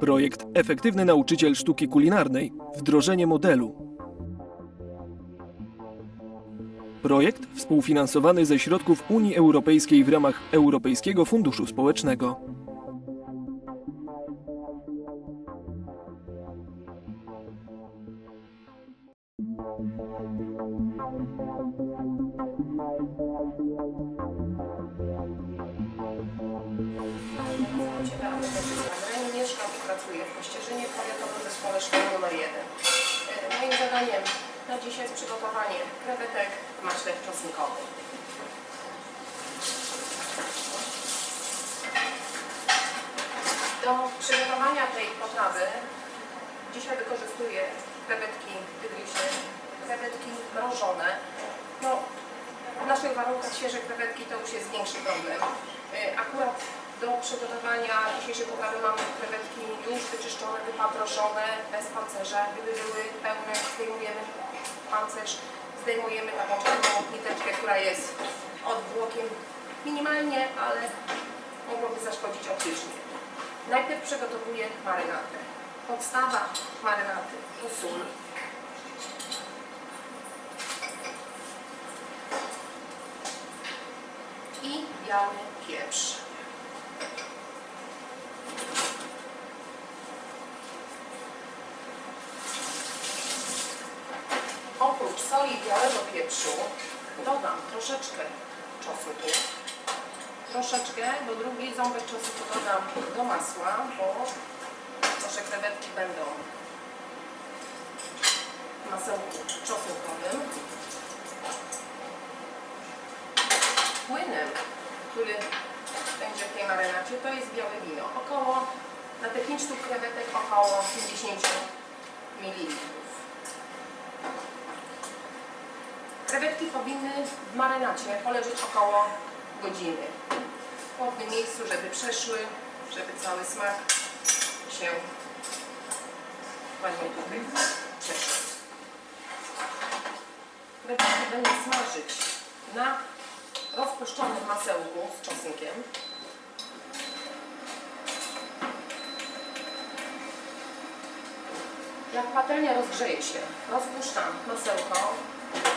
Projekt Efektywny Nauczyciel Sztuki Kulinarnej Wdrożenie modelu. Projekt współfinansowany ze środków Unii Europejskiej w ramach Europejskiego Funduszu Społecznego. Pracuję w Powiatowym Zespole Szkolnym nr 1. E, Moim zadaniem na dzisiaj jest przygotowanie krewetek w maśle. Do przygotowania tej potrawy dzisiaj wykorzystuję krewetki tygrysie, krewetki mrożone. No, w naszych warunkach świeże krewetki to już jest większy problem. Y, Akurat do przygotowania dzisiejszej potrawy mamy krewetki już wyczyszczone, wypatroszone, bez pancerza. Gdyby były pełne, zdejmujemy pancerz, zdejmujemy taką czarną niteczkę, która jest odwłokiem minimalnie, ale mogłoby zaszkodzić optycznie. Najpierw przygotowuję marynatę. Podstawa marynaty to sól, i biały pieprz. Soli białego pieprzu dodam troszeczkę czosnku. Troszeczkę, bo drugi ząbek czosnku dodam do masła, bo nasze krewetki będą w czosnkowym. płynem, który będzie w tej marynacie, to jest białe wino. Około, na te 5 sztuk krewetek około 50 ml. Krewetki powinny w marynacie poleżeć około godziny. W chłodnym miejscu, żeby przeszły, żeby cały smak się ładnie tutaj przeszedł. Krewetki będę smażyć na rozpuszczonym masełku z czosnkiem. Jak patelnia rozgrzeje się, rozpuszczam masełko,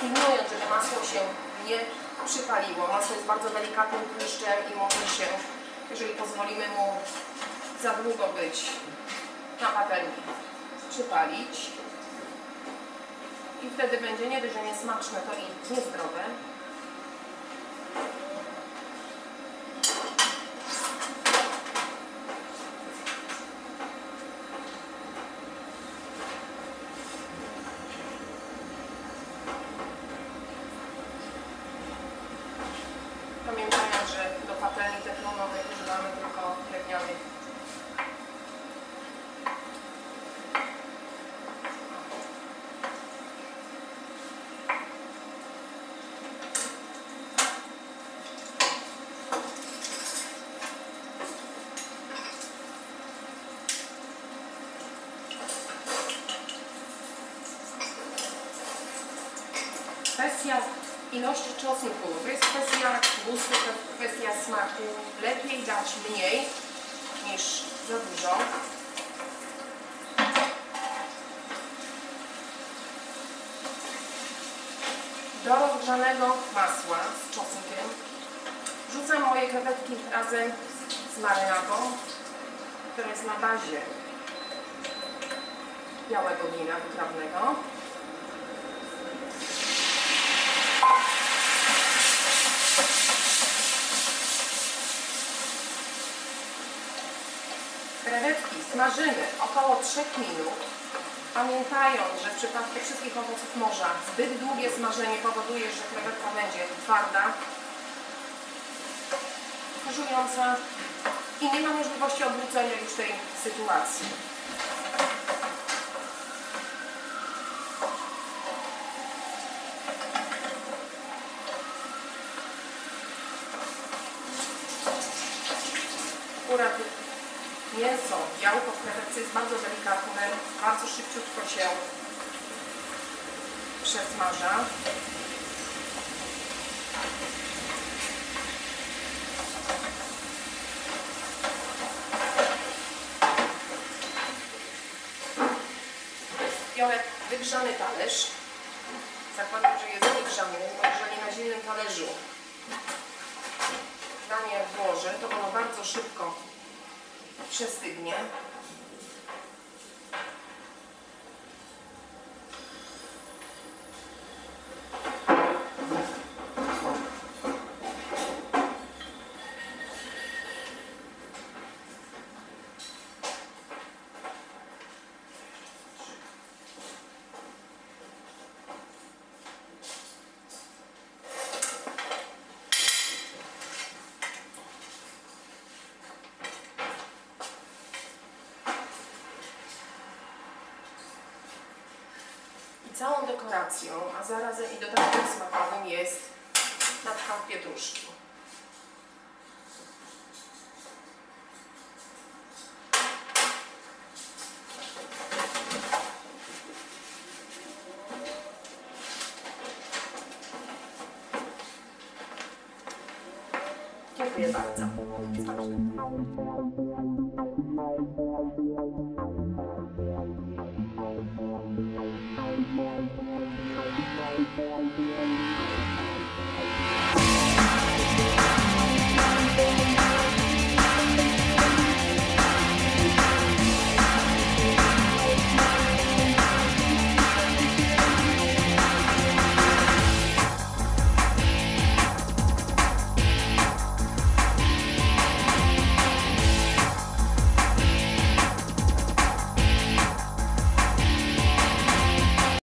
pilnując, żeby masło się nie przypaliło. Masło jest bardzo delikatnym tłuszczem i może się, jeżeli pozwolimy mu za długo być na patelni, przypalić. I wtedy będzie nie dość, że niesmaczne, to i niezdrowe. Pamiętając, że do patelni ilości czosnku to jest kwestia gustu, to kwestia smaku. Lepiej dać mniej niż za dużo. Do rozgrzanego masła z czosnkiem wrzucam moje krewetki razem z marynatą, która jest na bazie białego wina wytrawnego. Krewetki smażymy około 3 minut, pamiętając, że w przypadku wszystkich owoców morza zbyt długie smażenie powoduje, że krewetka będzie twarda, żująca i nie ma możliwości odwrócenia już tej sytuacji. akurat mięso, białko w krewecy jest bardzo delikatne, bardzo szybciutko się przesmaża. Biorę wygrzany talerz. Zakładam, że jest wygrzany, bo jeżeli na zimnym talerzu danie włożę, to ono bardzo szybko przestygnie. Całą dekoracją, a zarazem i dodatkiem smakowym jest natka pietruszki. 되게 날짜고 사실